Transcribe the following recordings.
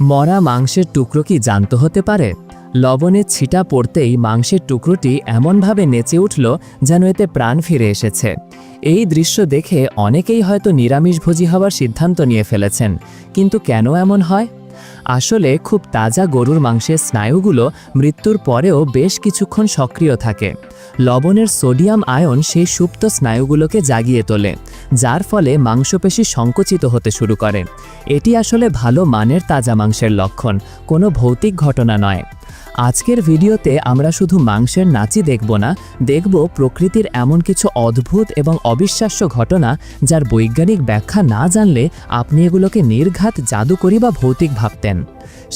মরা মাংসের টুকরো কি জানতে হতে পারে? লবণের ছিটা পড়তেই মাংসের টুকরোটি এমনভাবে নেচে উঠল যেন এতে প্রাণ ফিরে এসেছে। এই দৃশ্য দেখে অনেকেই হয়তো নিরামিষভোজী হওয়ার সিদ্ধান্ত নিয়ে ফেলেছেন, কিন্তু কেন এমন হয়? আসলে খুব তাজা গরুর মাংসের স্নায়ুগুলো মৃত্যুর পরেও বেশ কিছুক্ষণ সক্রিয় থাকে। লবণের সোডিয়াম আয়ন সেই সুপ্ত স্নায়ুগুলোকে জাগিয়ে তোলে যার ফলে মাংসপেশি সংকুচিত হতে শুরু করে। এটি আসলে ভালো মানের তাজা মাংসের লক্ষণ, কোনো ভৌতিক ঘটনা নয়। আজকের ভিডিওতে আমরা শুধু মাংসের নাচই দেখব না, দেখব প্রকৃতির এমন কিছু অদ্ভুত এবং অবিশ্বাস্য ঘটনা যার বৈজ্ঞানিক ব্যাখ্যা না জানলে আপনি এগুলোকে নির্ঘাত জাদুকরি বা ভৌতিক ভাবতেন।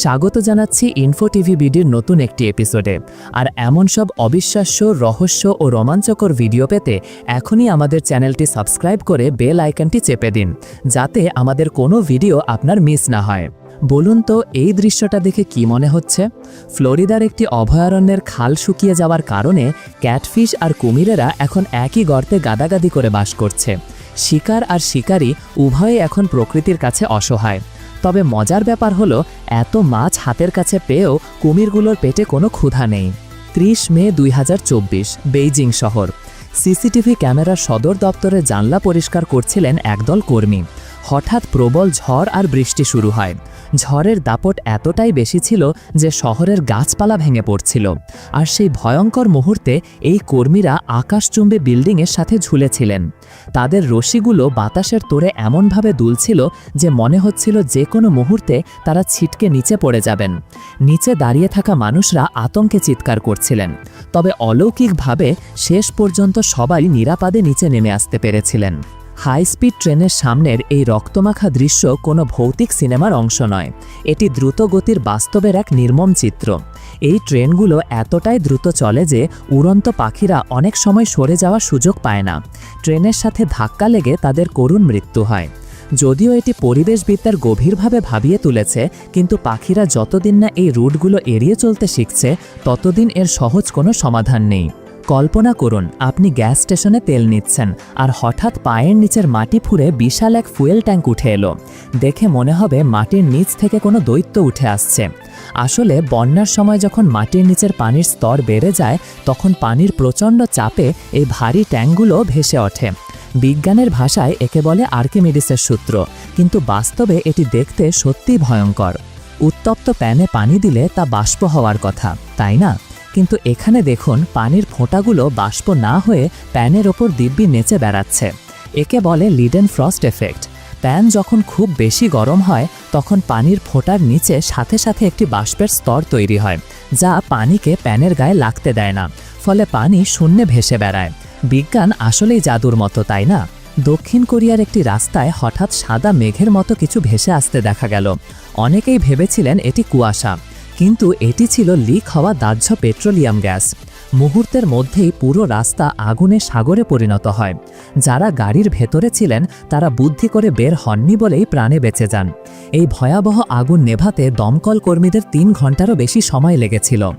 স্বাগত জানাচ্ছি ইনফো টিভি বিডির নতুন একটি এপিসোডে আর এমন সব অবিশ্বাস্য, রহস্য ও রোমাঞ্চকর ভিডিও পেতে এখনই আমাদের চ্যানেলটি সাবস্ক্রাইব করে বেল আইকনটি চেপে দিন, যাতে আমাদের কোনো ভিডিও আপনার মিস না হয়। বলুন তো, এই দৃশ্যটা দেখে কি মনে হচ্ছে? ফ্লোরিদার একটি অভয়ারণ্যের খাল শুকিয়ে যাওয়ার কারণে ক্যাটফিশ আর কুমিরেরা এখন একই গর্তে গাদাগাদি করে বাস করছে। শিকার আর শিকারী উভয়ে এখন প্রকৃতির কাছে অসহায়। তবে মজার ব্যাপার হলো, এত মাছ হাতের কাছে পেয়েও কুমিরগুলোর পেটে কোনো ক্ষুধা নেই। ত্রিশ মে দুই হাজার চব্বিশ, বেইজিং শহর। সিসিটিভি ক্যামেরার সদর দপ্তরে জানলা পরিষ্কার করছিলেন একদল কর্মী। হঠাৎ প্রবল ঝড় আর বৃষ্টি শুরু হয়। ঝড়ের দাপট এতটাই বেশি ছিল যে শহরের গাছপালা ভেঙে পড়ছিল। আর সেই ভয়ঙ্কর মুহূর্তে এই কর্মীরা আকাশচুম্বী বিল্ডিংয়ের সাথে ঝুলেছিলেন। তাদের রশিগুলো বাতাসের তোরে এমনভাবে দুলছিল যে মনে হচ্ছিল যে কোনো মুহূর্তে তারা ছিটকে নিচে পড়ে যাবেন। নিচে দাঁড়িয়ে থাকা মানুষরা আতঙ্কে চিৎকার করছিলেন। তবে অলৌকিকভাবে শেষ পর্যন্ত সবাই নিরাপদে নিচে নেমে আসতে পেরেছিলেন। হাই স্পিড ট্রেনের সামনের এই রক্তমাখা দৃশ্য কোনো ভৌতিক সিনেমার অংশ নয়। এটি দ্রুত গতির বাস্তবের এক নির্মম চিত্র। এই ট্রেনগুলো এতটাই দ্রুত চলে যে উড়ন্ত পাখিরা অনেক সময় সরে যাওয়ার সুযোগ পায় না। ট্রেনের সাথে ধাক্কা লেগে তাদের করুণ মৃত্যু হয়। যদিও এটি পরিবেশবিদ্যার গভীরভাবে ভাবিয়ে তুলেছে, কিন্তু পাখিরা যতদিন না এই রুটগুলো এড়িয়ে চলতে শিখছে, ততদিন এর সহজ কোনো সমাধান নেই। কল্পনা করুন, আপনি গ্যাস স্টেশনে তেল নিচ্ছেন আর হঠাৎ পায়ের নিচের মাটি ফুঁড়ে বিশাল এক ফুয়েল ট্যাঙ্ক উঠে এলো। দেখে মনে হবে মাটির নিচ থেকে কোনো দৈত্য উঠে আসছে। আসলে বন্যার সময় যখন মাটির নিচের পানির স্তর বেড়ে যায়, তখন পানির প্রচণ্ড চাপে এই ভারী ট্যাঙ্কগুলো ভেসে ওঠে। বিজ্ঞানের ভাষায় একে বলে আর্কিমিডিসের সূত্র, কিন্তু বাস্তবে এটি দেখতে সত্যিই ভয়ঙ্কর। উত্তপ্ত প্যানে পানি দিলে তা বাষ্প হওয়ার কথা, তাই না? কিন্তু এখানে দেখুন পানির ফোঁটাগুলো বাষ্প না হয়ে প্যানের ওপর দিব্যি নেচে বেড়াচ্ছে। একে বলে লিডেন ফ্রস্ট এফেক্ট। প্যান যখন খুব বেশি গরম হয়, তখন পানির ফোঁটার নিচে সাথে সাথে একটি বাষ্পের স্তর তৈরি হয়, যা পানিকে প্যানের গায়ে লাগতে দেয় না, ফলে পানি শূন্যে ভেসে বেড়ায়। বিজ্ঞান আসলেই জাদুর মতো, তাই না? দক্ষিণ কোরিয়ার একটি রাস্তায় হঠাৎ সাদা মেঘের মতো কিছু ভেসে আসতে দেখা গেল। অনেকেই ভেবেছিলেন এটি কুয়াশা। কিন্তু এটি ছিল লিক হওয়া দাহ্য পেট্রোলিয়াম গ্যাস। মুহূর্তের মধ্যেই পুরো রাস্তা আগুনে সাগরে পরিণত হয়। যারা গাড়ির ভেতরে ছিলেন, তারা বুদ্ধি করে বের হননি বলেই প্রাণে বেঁচে যান। এই ভয়াবহ আগুন নেভাতে দমকল কর্মীদের তিন ঘন্টারও বেশি সময় লেগেছিল।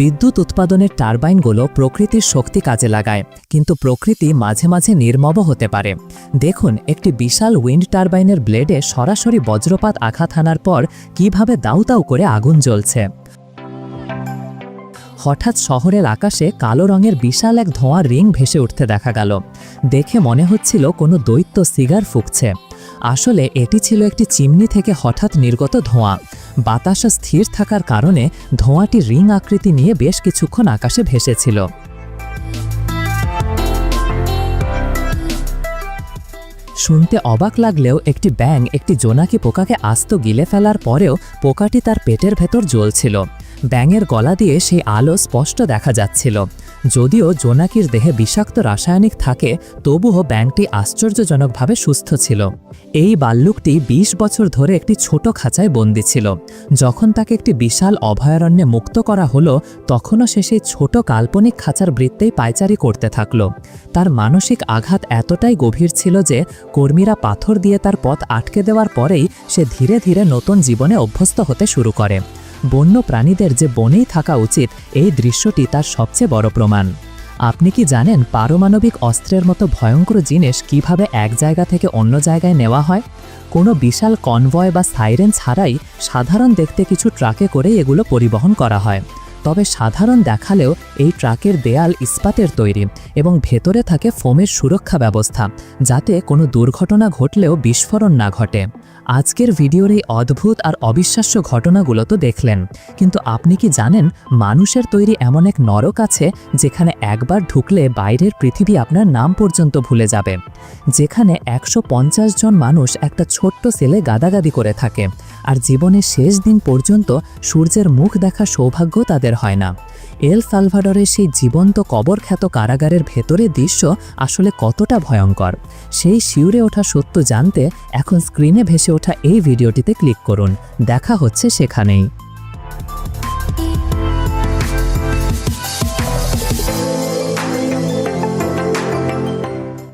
বিদ্যুৎ উৎপাদনের টারবাইনগুলো প্রকৃতির শক্তি কাজে লাগায়, কিন্তু প্রকৃতি মাঝে মাঝে নির্মব হতে পারে। দেখুন, একটি বিশাল উইন্ড টারবাইনের ব্লেডে সরাসরি বজ্রপাত আঘাত হানার পর কীভাবে দাউ দাউ করে আগুন জ্বলছে। হঠাৎ শহরের আকাশে কালো রঙের বিশাল এক ধোঁয়ার রিং ভেসে উঠতে দেখা গেল। দেখে মনে হচ্ছিল কোনো দৈত্য সিগার ফুঁকছে। আসলে এটি ছিল একটি চিমনি থেকে হঠাৎ নির্গত ধোঁয়া। বাতাস স্থির থাকার কারণে ধোঁয়াটি রিং আকৃতি নিয়ে বেশ কিছুক্ষণ আকাশে ভেসেছিল। শুনতে অবাক লাগলেও একটি ব্যাং একটি জোনাকি পোকাকে আস্ত গিলে ফেলার পরেও পোকাটি তার পেটের ভেতর জ্বলছিল। ব্যাঙের গলা দিয়ে সেই আলো স্পষ্ট দেখা যাচ্ছিল। যদিও জোনাকির দেহে বিষাক্ত রাসায়নিক থাকে, তবুও ব্যাংকটি আশ্চর্যজনকভাবে সুস্থ ছিল। এই বাল্লুকটি ২০ বছর ধরে একটি ছোট খাঁচায় বন্দি ছিল। যখন তাকে একটি বিশাল অভয়ারণ্যে মুক্ত করা হলো, তখনও সে সেই ছোট কাল্পনিক খাঁচার বৃত্তেই পায়চারি করতে থাকল। তার মানসিক আঘাত এতটাই গভীর ছিল যে কর্মীরা পাথর দিয়ে তার পথ আটকে দেওয়ার পরেই সে ধীরে ধীরে নতুন জীবনে অভ্যস্ত হতে শুরু করে। বন্য প্রাণীদের যে বনেই থাকা উচিত, এই দৃশ্যটি তার সবচেয়ে বড় প্রমাণ। আপনি কি জানেন পারমাণবিক অস্ত্রের মতো ভয়ঙ্কর জিনিস কীভাবে এক জায়গা থেকে অন্য জায়গায় নেওয়া হয়? কোনো বিশাল কনভয় বা সাইরেন ছাড়াই সাধারণ দেখতে কিছু ট্রাকে করে এগুলো পরিবহন করা হয়। তবে সাধারণ দেখালেও এই ট্রাকের দেয়াল ইস্পাতের তৈরি এবং ভেতরে থাকে ফোমের সুরক্ষা ব্যবস্থা, যাতে কোনো দুর্ঘটনা ঘটলেও বিস্ফোরণ না ঘটে। আজকের ভিডিওর এই অদ্ভুত আর অবিশ্বাস্য ঘটনাগুলো তো দেখলেন। কিন্তু আপনি কি জানেন, মানুষের তৈরি এমন এক নরক আছে, যেখানে একবার ঢুকলে বাইরের পৃথিবী আপনার নাম পর্যন্ত ভুলে যাবে। যেখানে একশো পঞ্চাশ জন মানুষ একটা ছোট্ট সেলে গাদাগাদি করে থাকে। আর জীবনের শেষ দিন পর্যন্ত সূর্যের মুখ দেখা সৌভাগ্য তাদের হয় না। এল সালভাডরের সেই জীবন্ত কবরখ্যাত কারাগারের ভেতরের দৃশ্য আসলে কতটা ভয়ঙ্কর। সেই শিউরে ওঠা সত্য জানতে এখন স্ক্রিনে ভেসে ওঠা এই ভিডিওটিতে ক্লিক করুন। দেখা হচ্ছে সেখানেই।